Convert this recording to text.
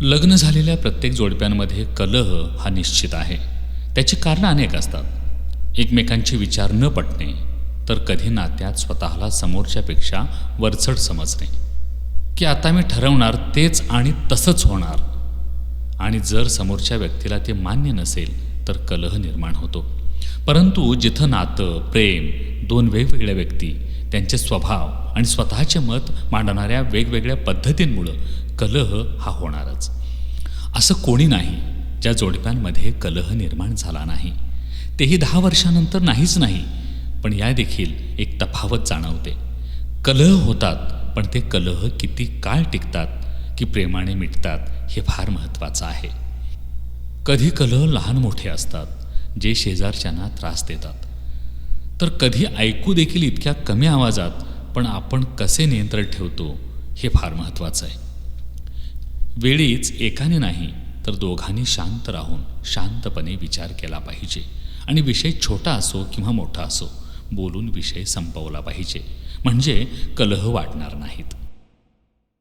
लग्न झालेल्या प्रत्येक जोडप्यांमध्ये कलह हा निश्चित आहे. त्याची कारणं अनेक असतात. एकमेकांचे विचार न पटणे तर कधी नात्यात स्वतःला समोरच्यापेक्षा वरचढ समजणे. की आता मी ठरवणार तेच आणि तसंच होणार. आणि जर समोरच्या व्यक्तीला ते मान्य नसेल तर कलह निर्माण होतो. परंतु जिथं नातं प्रेम दोन वेगवेगळ्या व्यक्ती त्यांचे स्वभाव आणि स्वतःचे मत मांडणाऱ्या वेगवेगळ्या पद्धतींमुळं कलह हा होणारच. असं कोणी नाही ज्या जोडप्यांमध्ये कलह निर्माण झाला नाही. तेही दहा वर्षानंतर नाहीच नाही पण या देखील एक तफावत जाणवते. कलह होतात पण ते कलह किती काळ टिकतात की प्रेमाने मिटतात हे फार महत्त्वाचं आहे. कधी कलह लहान मोठे असतात जे शेजारच्यांना त्रास देतात. तर कधी ऐकू देखील इतक्या कमी आवाजात पण आपण कसे नियंत्रण ठेवतो हे फार महत्त्वाचं आहे. वेळीच एकाने नाही तर दोघांनी शांत राहून शांतपणे विचार केला पाहिजे. आणि विषय छोटा असो किंवा मोठा असो बोलून विषय संपवला पाहिजे. म्हणजे कलह वाढणार नाहीत.